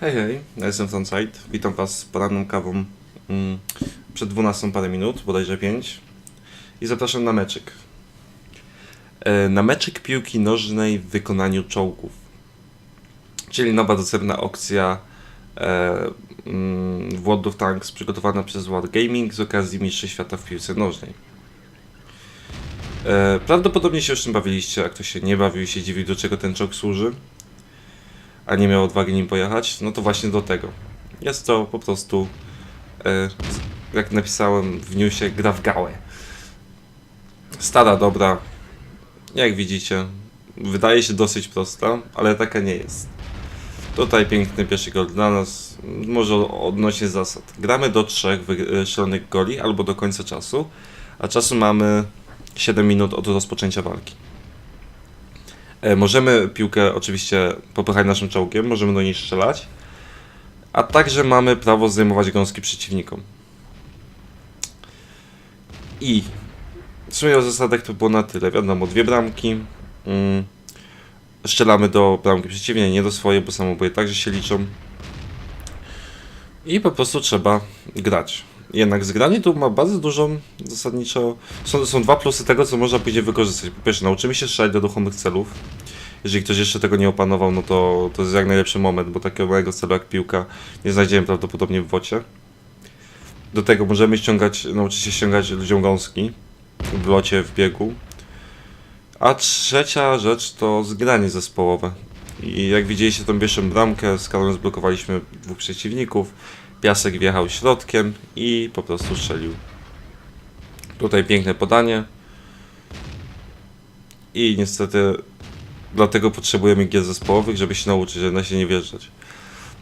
Hej, hej, ja jestem Frontside. Witam Was z poranną kawą mm, przed 12 parę minut, bodajże 5. I zapraszam na meczyk. E, na meczyk piłki nożnej w wykonaniu czołgów. Czyli nowa dostępna opcja e, mm, World of Tanks przygotowana przez Wargaming z okazji Mistrzostw Świata w piłce nożnej. E, prawdopodobnie się już tym bawiliście, a ktoś się nie bawił i się dziwił, do czego ten czołg służy a nie miał odwagi nim pojechać, no to właśnie do tego. Jest to po prostu, e, jak napisałem w newsie, gra w gałę. Stara, dobra, jak widzicie, wydaje się dosyć prosta, ale taka nie jest. Tutaj piękny pierwszy gol dla nas, może odnośnie zasad. Gramy do trzech wystrzelonych goli albo do końca czasu, a czasu mamy 7 minut od rozpoczęcia walki. E, Możemy piłkę oczywiście popychać naszym czołgiem, możemy do niej strzelać, a także mamy prawo zdejmować gąski przeciwnikom. I w sumie o zasadach to było na tyle. Wiadomo, dwie bramki. Mm, strzelamy do bramki przeciwnej, nie do swojej, bo samoboje także się liczą. I po prostu trzeba grać. Jednak zgranie tu ma bardzo dużą zasadniczo. Są, są dwa plusy tego, co można później wykorzystać. Po pierwsze, nauczymy się strzelać do ruchomych celów. Jeżeli ktoś jeszcze tego nie opanował, no to, to jest jak najlepszy moment, bo takiego małego celu jak piłka nie znajdziemy prawdopodobnie w wocie. Do tego możemy ściągać, nauczyć się ściągać ludziom gąski w locie, w biegu. A trzecia rzecz to zgranie zespołowe. I jak widzieliście tą pierwszą bramkę, z zblokowaliśmy dwóch przeciwników. Piasek wjechał środkiem i po prostu strzelił. Tutaj piękne podanie. I niestety dlatego potrzebujemy gier zespołowych, żeby się nauczyć, żeby na się nie wjeżdżać.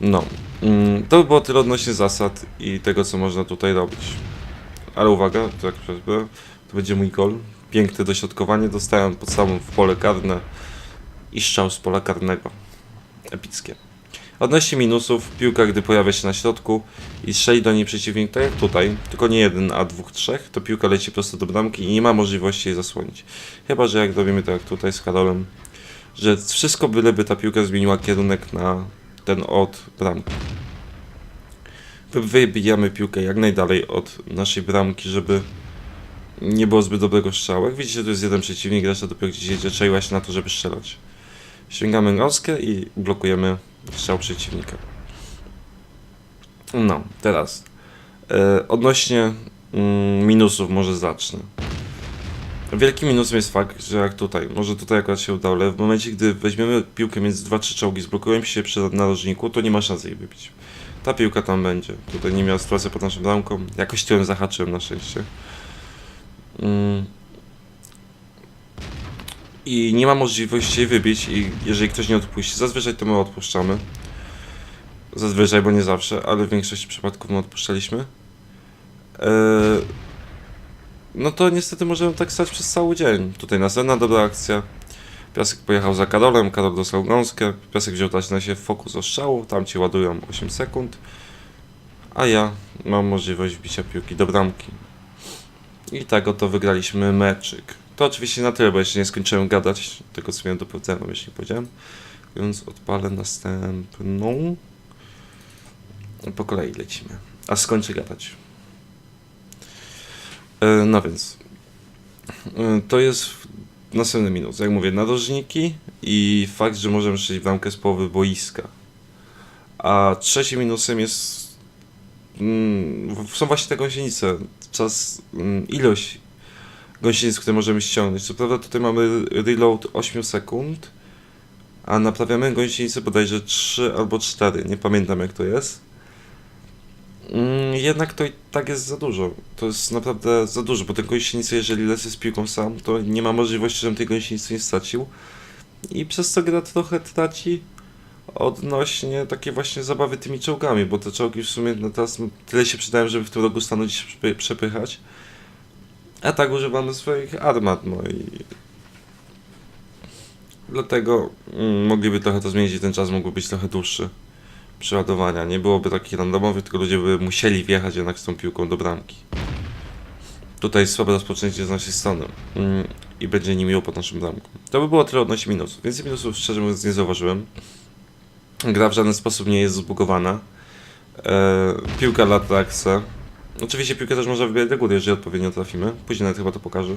No, mm, to by było tyle odnośnie zasad i tego, co można tutaj robić. Ale uwaga, to będzie mój gol. Piękne dośrodkowanie, dostałem pod samą w pole karne i strzał z pola karnego. Epickie. Odnośnie minusów, piłka gdy pojawia się na środku i strzeli do niej przeciwnik, tak jak tutaj, tylko nie jeden, a dwóch, trzech, to piłka leci prosto do bramki i nie ma możliwości jej zasłonić. Chyba, że jak robimy tak jak tutaj z Karolem, że wszystko byleby ta piłka zmieniła kierunek na ten od bramki. Wy- Wybijamy piłkę jak najdalej od naszej bramki, żeby nie było zbyt dobrego strzału. Jak widzicie, tu jest jeden przeciwnik, reszta dopiero gdzieś jedzie, czaiła się na to, żeby strzelać. Sięgamy gąskę i blokujemy strzał przeciwnika. No, teraz. E, odnośnie mm, minusów może zacznę. Wielkim minusem jest fakt, że jak tutaj, może tutaj akurat się udało, ale w momencie, gdy weźmiemy piłkę między dwa, trzy czołgi, zblokujemy się przy narożniku, to nie ma szans jej wybić. Ta piłka tam będzie. Tutaj nie miała sytuacja pod naszą bramką. Jakoś tyłem zahaczyłem na szczęście. Mm. I nie ma możliwości jej wybić i jeżeli ktoś nie odpuści, zazwyczaj to my odpuszczamy. Zazwyczaj, bo nie zawsze, ale w większości przypadków my odpuszczaliśmy. Eee, no to niestety możemy tak stać przez cały dzień. Tutaj następna dobra akcja. Piasek pojechał za Karolem, Karol dostał gąskę, Piasek wziął na siebie fokus ostrzału, tam ci ładują 8 sekund, a ja mam możliwość wbicia piłki do bramki. I tak oto wygraliśmy meczyk. To oczywiście na tyle, bo jeszcze nie skończyłem gadać tego, co miałem do powiedzenia, nie powiedziałem. Więc odpalę następną. Po kolei lecimy. A skończę gadać. E, No więc. e, To jest następny minus. Jak mówię, narożniki i fakt, że możemy strzelić bramkę z połowy boiska. A trzecim minusem jest. mm, Są właśnie te gąsienice. Czas, mm, ilość gąsienic, które możemy ściągnąć. Co prawda tutaj mamy reload 8 sekund, a naprawiamy gąsienicę bodajże 3 albo 4. Nie pamiętam jak to jest. Mm, Jednak to i tak jest za dużo. To jest naprawdę za dużo, bo te gąsienice, jeżeli lecę z piłką sam, to nie ma możliwości, żebym tej gąsienicy nie stracił. I przez to gra trochę traci odnośnie takiej właśnie zabawy tymi czołgami, bo te czołgi w sumie no teraz tyle się przydają, żeby w tym roku stanąć i przepy- przepychać. A tak używamy swoich armat, no i dlatego mm, mogliby trochę to zmienić i ten czas mógłby być trochę dłuższy przeładowania. Nie byłoby taki randomowy, tylko ludzie by musieli wjechać jednak z tą piłką do bramki. Tutaj słabe rozpoczęcie z naszej strony mm, i będzie niemiło pod naszą bramką. To by było tyle odnośnie minusów. Więcej minusów szczerze mówiąc nie zauważyłem. Gra w żaden sposób nie jest zbugowana. E, piłka lata chce. Oczywiście piłkę też można wybierać do góry, jeżeli odpowiednio trafimy. Później nawet chyba to pokażę.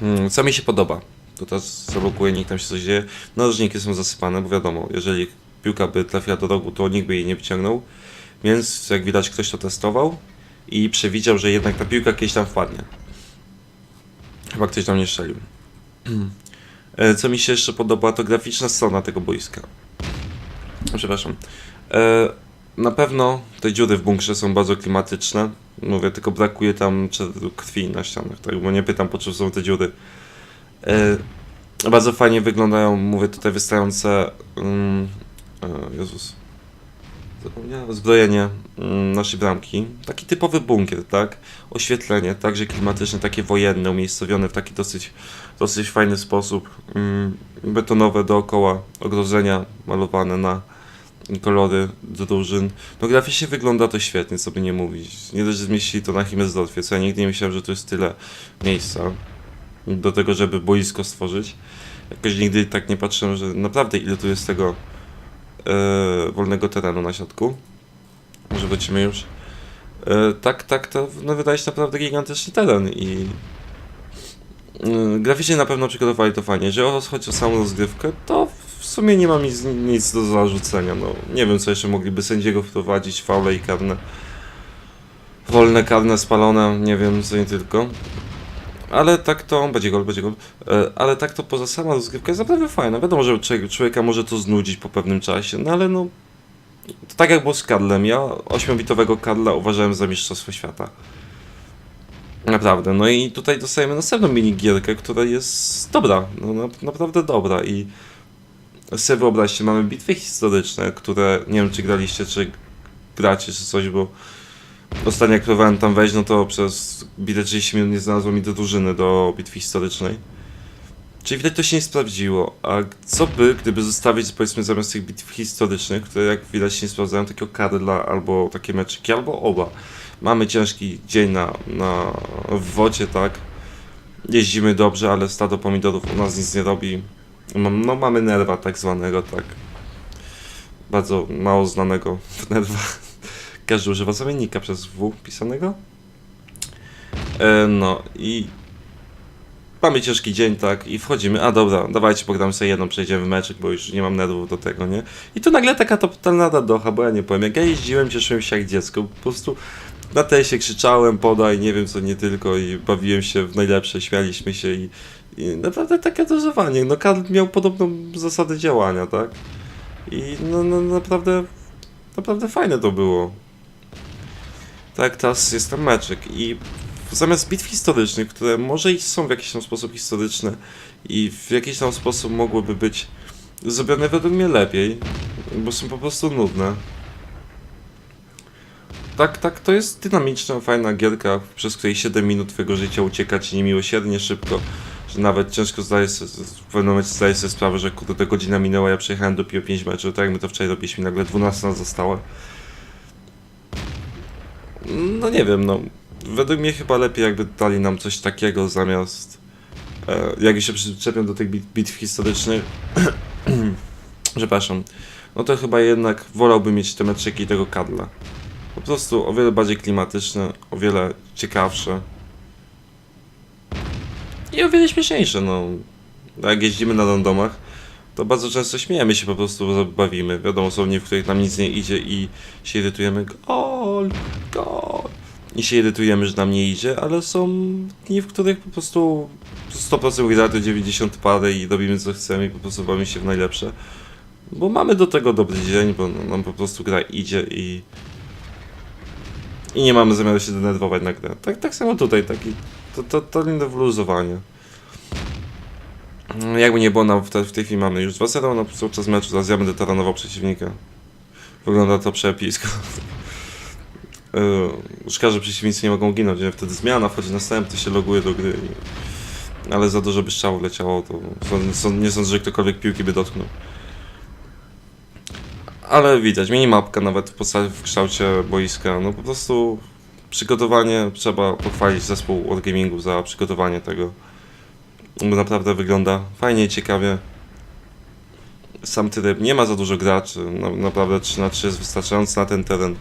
Hmm, co mi się podoba. To teraz zablokuję, niech tam się coś dzieje. Narożniki są zasypane, bo wiadomo, jeżeli piłka by trafiła do rogu, to nikt by jej nie wyciągnął. Więc jak widać ktoś to testował i przewidział, że jednak ta piłka kiedyś tam wpadnie. Chyba ktoś tam nie strzelił. E, Co mi się jeszcze podoba, to graficzna strona tego boiska. Przepraszam. Na pewno te dziury w bunkrze są bardzo klimatyczne. Mówię, tylko brakuje tam krwi na ścianach, tak? Bo nie pytam, po czym są te dziury. E, Bardzo fajnie wyglądają, mówię, tutaj wystające. E, Jezus. Zapomniałem. Zbrojenie mm, naszej bramki. Taki typowy bunkier, tak? Oświetlenie, także klimatyczne, takie wojenne, umiejscowione w taki dosyć, dosyć fajny sposób. Mm, Betonowe dookoła, ogrodzenia malowane na kolory drużyn. No graficznie wygląda to świetnie, co by nie mówić. Nie dość, że zmieścili to na Himmelsdorfie, co ja nigdy nie myślałem, że to jest tyle miejsca do tego, żeby boisko stworzyć. Jakoś nigdy tak nie patrzyłem, że naprawdę ile tu jest tego e, wolnego terenu na środku. Może wrócimy już. E, tak, tak, to no, wydaje się naprawdę gigantyczny teren i e, graficznie na pewno przygotowali to fajnie. Jeżeli chodzi o samą rozgrywkę, to sumie nie mam nic, nic do zarzucenia. No, nie wiem, co jeszcze mogliby sędziego wprowadzić, faule i karne. Wolne, karne, spalone, nie wiem, co nie tylko. Ale tak to, będzie gol, będzie gol. E, Ale tak to poza sama rozgrywka jest naprawdę fajna. Wiadomo, że człowiek- człowieka może to znudzić po pewnym czasie, no ale no. Tak jak było z Kadlem. Ja 8-bitowego Kadla uważałem za mistrzostwo świata. Naprawdę. No i tutaj dostajemy następną minigierkę, która jest dobra. No na, naprawdę dobra. I sobie wyobraźcie, mamy bitwy historyczne, które nie wiem czy graliście, czy gracie, czy coś, bo Ostatnio jak próbowałem tam wejść, no to przez bite 30 minut nie znalazło mi do drużyny do bitwy historycznej. Czyli widać to się nie sprawdziło. A co by, gdyby zostawić powiedzmy zamiast tych bitw historycznych, które jak widać się nie sprawdzają, takiego Karla albo takie meczyki, albo oba. Mamy ciężki dzień na, na w wodzie, tak? Jeździmy dobrze, ale stado pomidorów u nas nic nie robi. No mamy nerwa tak zwanego, tak. Bardzo mało znanego nerwa. Każdy używa zamiennika przez W pisanego. E, no i mamy ciężki dzień, tak, i wchodzimy, a dobra, dawajcie pogramy sobie jedną, przejdziemy w meczek, bo już nie mam nerwów do tego, nie? I tu nagle taka totalna docha, bo ja nie powiem, jak ja jeździłem, cieszyłem się jak dziecko, po prostu na tej się krzyczałem, podaj, nie wiem co, nie tylko i bawiłem się w najlepsze, śmialiśmy się i, i naprawdę takie dozowanie, no Karl miał podobną zasadę działania, tak? I no, no naprawdę, naprawdę fajne to było. Tak, teraz jest ten meczek i zamiast bitw historycznych, które może i są w jakiś tam sposób historyczne i w jakiś tam sposób mogłyby być zrobione według mnie lepiej, bo są po prostu nudne. Tak, tak, to jest dynamiczna, fajna gierka, przez której 7 minut twojego życia ucieka ci niemiłosiernie szybko, że nawet ciężko zdaje sobie, w pewnym momencie zdaję sobie sprawę, że kurde, godzina minęła, ja przejechałem dopiero 5 meczów, tak jak my to wczoraj robiliśmy, nagle 12 nas zostało. No nie wiem, no. Według mnie chyba lepiej jakby dali nam coś takiego zamiast e, jak się przyczepią do tych bit, bitw historycznych. Przepraszam. No to chyba jednak wolałbym mieć te meczyki tego kadla. Po prostu o wiele bardziej klimatyczne, o wiele ciekawsze. I o wiele śmieszniejsze, no. Jak jeździmy na randomach, to bardzo często śmiejemy się po prostu, bawimy. Wiadomo, są dni, w których nam nic nie idzie i się irytujemy. Gol, gol. I się irytujemy, że nam nie idzie, ale są dni, w których po prostu 100% wygramy 90 parę i robimy co chcemy i po prostu bawimy się w najlepsze. Bo mamy do tego dobry dzień, bo nam po prostu gra idzie i i nie mamy zamiaru się denerwować na grę. Tak, tak samo tutaj, taki to, to, to inne wyluzowanie. Mm, Jakby nie było, nam w, te, w tej chwili mamy już 2-0 na cały czas meczu, zaraz ja będę taranował przeciwnika. Wygląda to przepisko. Szkoda, że przeciwnicy nie mogą ginąć, nie? wtedy zmiana, wchodzi następny, się loguje do gry. Ale za dużo by strzałów leciało, to nie sądzę, że ktokolwiek piłki by dotknął. Ale widać, minimapka nawet w, w kształcie boiska, no po prostu przygotowanie, trzeba pochwalić zespół Wargamingu za przygotowanie tego. Bo naprawdę wygląda fajnie i ciekawie. sam tryb, nie ma za dużo graczy, no, naprawdę 3 na 3 jest wystarczający na ten teren.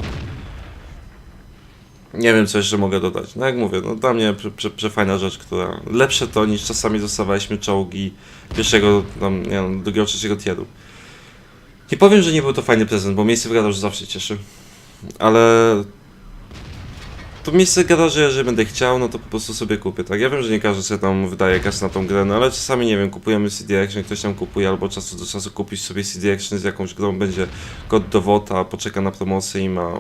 Nie wiem, co jeszcze mogę dodać. No jak mówię, no dla mnie prze, prze, przefajna rzecz, która lepsze to niż czasami dostawaliśmy czołgi pierwszego, tam, nie wiem, drugiego, trzeciego tieru. Nie powiem, że nie był to fajny prezent, bo miejsce w garażu zawsze cieszy. Ale to miejsce w garażu, jeżeli będę chciał, no to po prostu sobie kupię, tak? Ja wiem, że nie każdy sobie tam wydaje kasę na tą grę, no ale czasami, nie wiem, kupujemy CD Action, ktoś tam kupuje, albo czasu do czasu kupić sobie CD Action z jakąś grą, będzie kod do WOTA, poczeka na promocję i ma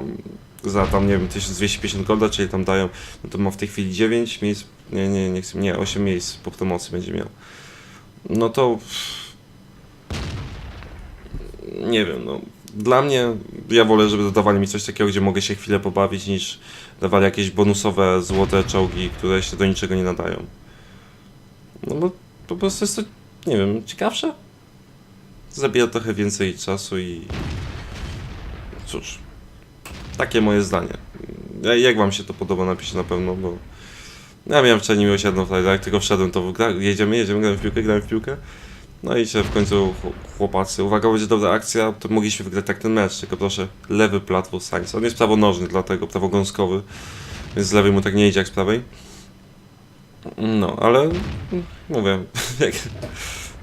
za tam, nie wiem, 1250 golda, czyli tam dają, no to ma w tej chwili 9 miejsc, nie, nie, nie chcę, nie, 8 miejsc po promocji będzie miał. No to... Nie wiem, no. Dla mnie, ja wolę, żeby dodawali mi coś takiego, gdzie mogę się chwilę pobawić, niż dawali jakieś bonusowe złote czołgi, które się do niczego nie nadają. No bo po prostu jest to, nie wiem, ciekawsze. Zabija trochę więcej czasu i... Cóż, takie moje zdanie. Ja- Jak wam się to podoba, napiszcie na pewno, bo... Ja miałem wczoraj miłosierną frajdę, jak tylko wszedłem, to gra, jedziemy, jedziemy, gramy w piłkę, gramy w piłkę. No i się w końcu ch- chłopacy, uwaga, będzie dobra akcja, to mogliśmy wygrać tak ten mecz, tylko proszę, lewy platwo Sainz. On jest prawonożny, dlatego prawogąskowy, więc z lewej mu tak nie idzie jak z prawej. No, ale mówię, jak,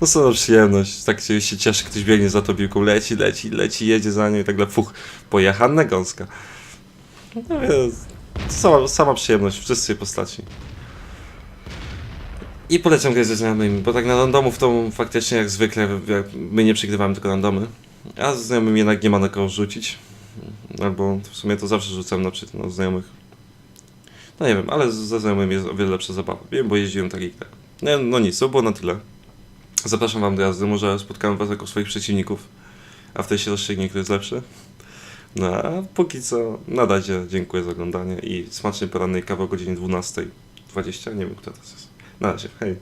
no co za przyjemność, tak się, cieszy, ktoś biegnie za to leci, leci, leci, jedzie za nią i tak dla fuch, pojechana gąska. No jest, sama, sama przyjemność, wszyscy postaci. I polecam grać ze znajomymi, bo tak na randomów to faktycznie jak zwykle jak my nie przegrywamy tylko randomy, a ze znajomymi jednak nie ma na kogo rzucić. Albo w sumie to zawsze rzucam na przykład no, znajomych. No nie wiem, ale ze znajomymi jest o wiele lepsza zabawa. Wiem, bo jeździłem tak i tak. No, no nic, to było na tyle. Zapraszam wam do jazdy, może spotkamy was jako swoich przeciwników, a wtedy się rozstrzygnie, kto jest lepszy. No a póki co, na razie dziękuję za oglądanie i smacznej porannej kawy o godzinie 12.20, nie wiem kto to jest. Na razie, hej.